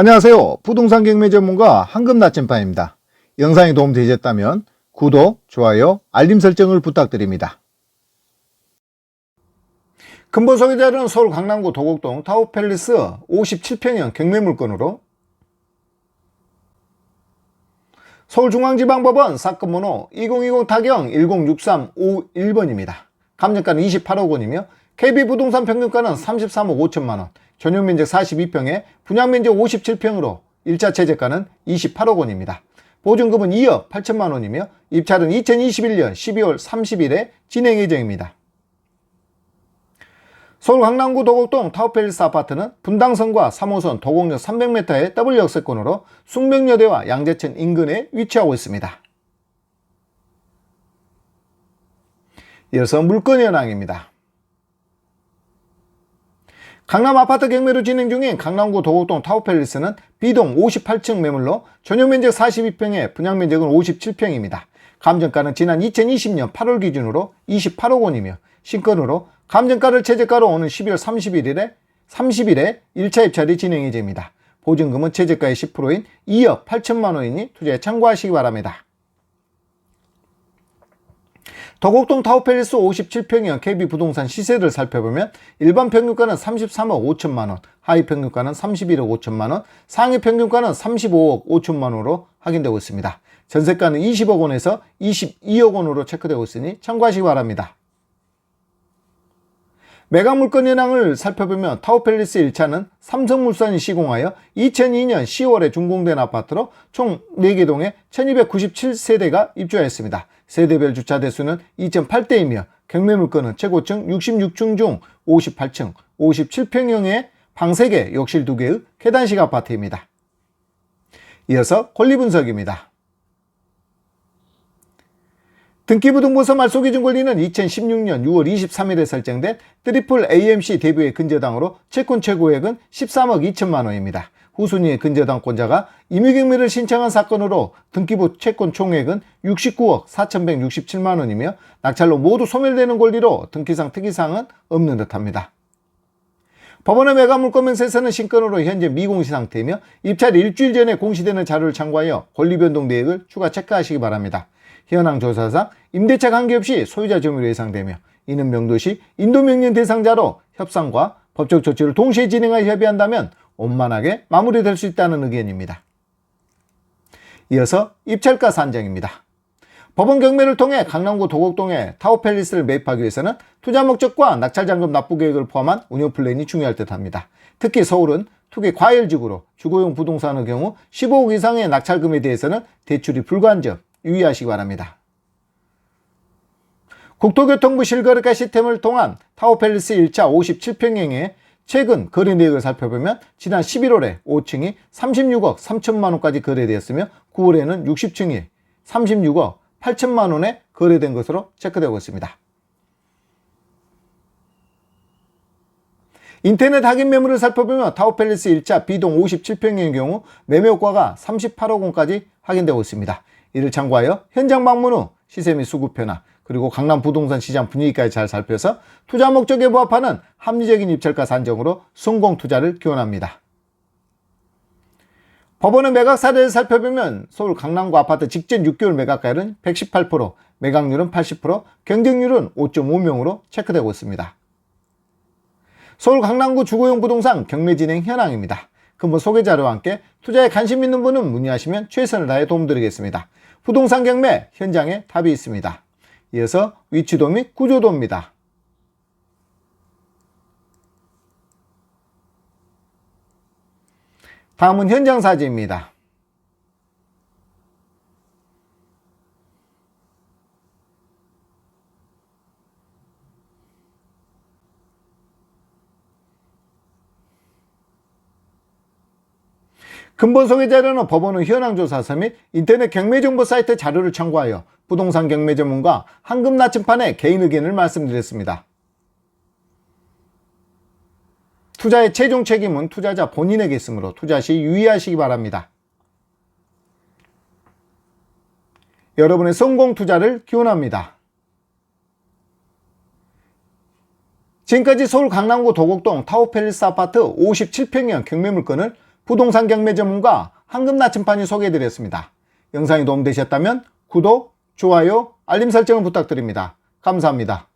안녕하세요. 부동산 경매 전문가 황금 나침반입니다. 영상이 도움되셨다면 구독, 좋아요, 알림 설정을 부탁드립니다. 근본 소개자료는 서울 강남구 도곡동 타워팰리스 57평형 경매 물건으로 서울중앙지방법원 사건 번호 2020 타경 106351번입니다. 감정가는 28억 원이며 KB부동산 평균가는 33억 5천만 원, 전용 면적 42평에 분양 면적 57평으로 1차 최저가는 28억 원입니다. 보증금은 2억 8천만 원이며 입찰은 2021년 12월 30일에 진행 예정입니다. 서울 강남구 도곡동 타워팰리스 아파트는 분당선과 3호선 도곡역 300m의 W 역세권으로 숙명여대와 양재천 인근에 위치하고 있습니다. 이어서 물건 현황입니다. 강남 아파트 경매로 진행 중인 강남구 도곡동 타워팰리스는 B동 58층 매물로 전용 면적 42평에 분양 면적은 57평입니다. 감정가는 지난 2020년 8월 기준으로 28억 원이며 신건으로 감정가를 최저가로 오는 12월 31일에 30일에 1차 입찰이 진행 예정입니다. 보증금은 최저가의 10%인 2억 8천만 원이니 투자에 참고하시기 바랍니다. 도곡동 타워팰리스 57평형 KB부동산 시세를 살펴보면 일반 평균가는 33억 5천만 원, 하위 평균가는 31억 5천만 원, 상위 평균가는 35억 5천만 원으로 확인되고 있습니다. 전세가는 20억 원에서 22억 원으로 체크되고 있으니 참고하시기 바랍니다. 매각 물건 현황을 살펴보면 타워팰리스 1차는 삼성물산이 시공하여 2002년 10월에 준공된 아파트로 총 4개 동에 1297세대가 입주하였습니다. 세대별 주차 대수는 2.8대이며 경매 물건은 최고층 66층 중 58층, 57평형의 방 3개, 욕실 2개의 계단식 아파트입니다. 이어서 권리 분석입니다. 등기부등본서 말소기준 권리는 2016년 6월 23일에 설정된 트리플 AMC 대부의 근저당으로 채권 최고액은 13억 2천만 원입니다. 후순위의 근저당권자가 임의경매를 신청한 사건으로 등기부 채권 총액은 69억 4,167만 원이며 낙찰로 모두 소멸되는 권리로 등기상 특이사항은 없는 듯합니다. 법원의 매각 물건 명세서는 신건으로 현재 미공시 상태이며 입찰 일주일 전에 공시되는 자료를 참고하여 권리 변동 내역을 추가 체크하시기 바랍니다. 현황 조사상 임대차 관계없이 소유자 점유로 예상되며 이는 명도시 인도명령 대상자로 협상과 법적 조치를 동시에 진행하여 협의한다면 원만하게 마무리될 수 있다는 의견입니다. 이어서 입찰가 산정입니다. 법원 경매를 통해 강남구 도곡동에 타워팰리스를 매입하기 위해서는 투자 목적과 낙찰잔금 납부 계획을 포함한 운영 플랜이 중요할 듯 합니다. 특히 서울은 투기 과열지구로 주거용 부동산의 경우 15억 이상의 낙찰금에 대해서는 대출이 불가한 점 유의하시기 바랍니다. 국토교통부 실거래가 시스템을 통한 타워팰리스 1차 57평형의 최근 거래 내역을 살펴보면 지난 11월에 5층이 36억 3천만 원까지 거래되었으며 9월에는 60층이 36억 8천만 원에 거래된 것으로 체크되고 있습니다. 인터넷 확인 매물을 살펴보면 타워팰리스 1차 B동 57평의 경우 매매 효과가 38억 원까지 확인되고 있습니다. 이를 참고하여 현장 방문 후 시세 및 수급 변화 그리고 강남 부동산 시장 분위기까지 잘 살펴서 투자 목적에 부합하는 합리적인 입찰가 산정으로 성공 투자를 기원합니다. 법원의 매각 사례를 살펴보면 서울 강남구 아파트 직전 6개월 매각가율은 118%, 매각률은 80%, 경쟁률은 5.5명으로 체크되고 있습니다. 서울 강남구 주거용 부동산 경매 진행 현황입니다. 근본 소개 자료와 함께 투자에 관심 있는 분은 문의하시면 최선을 다해 도움드리겠습니다. 부동산 경매 현장에 답이 있습니다. 이어서 위치도 및 구조도입니다. 다음은 현장 사진입니다. 근본 소개 자료는 법원의 현황조사서 및 인터넷 경매정보 사이트 자료를 참고하여 부동산 경매 전문가 황금 나침판의 개인 의견을 말씀드렸습니다. 투자의 최종 책임은 투자자 본인에게 있으므로 투자 시 유의하시기 바랍니다. 여러분의 성공 투자를 기원합니다. 지금까지 서울 강남구 도곡동 타워팰리스 아파트 57평형 경매 물건을 부동산 경매 전문가 황금 나침판이 소개해드렸습니다. 영상이 도움되셨다면 구독, 좋아요, 알림 설정을 부탁드립니다. 감사합니다.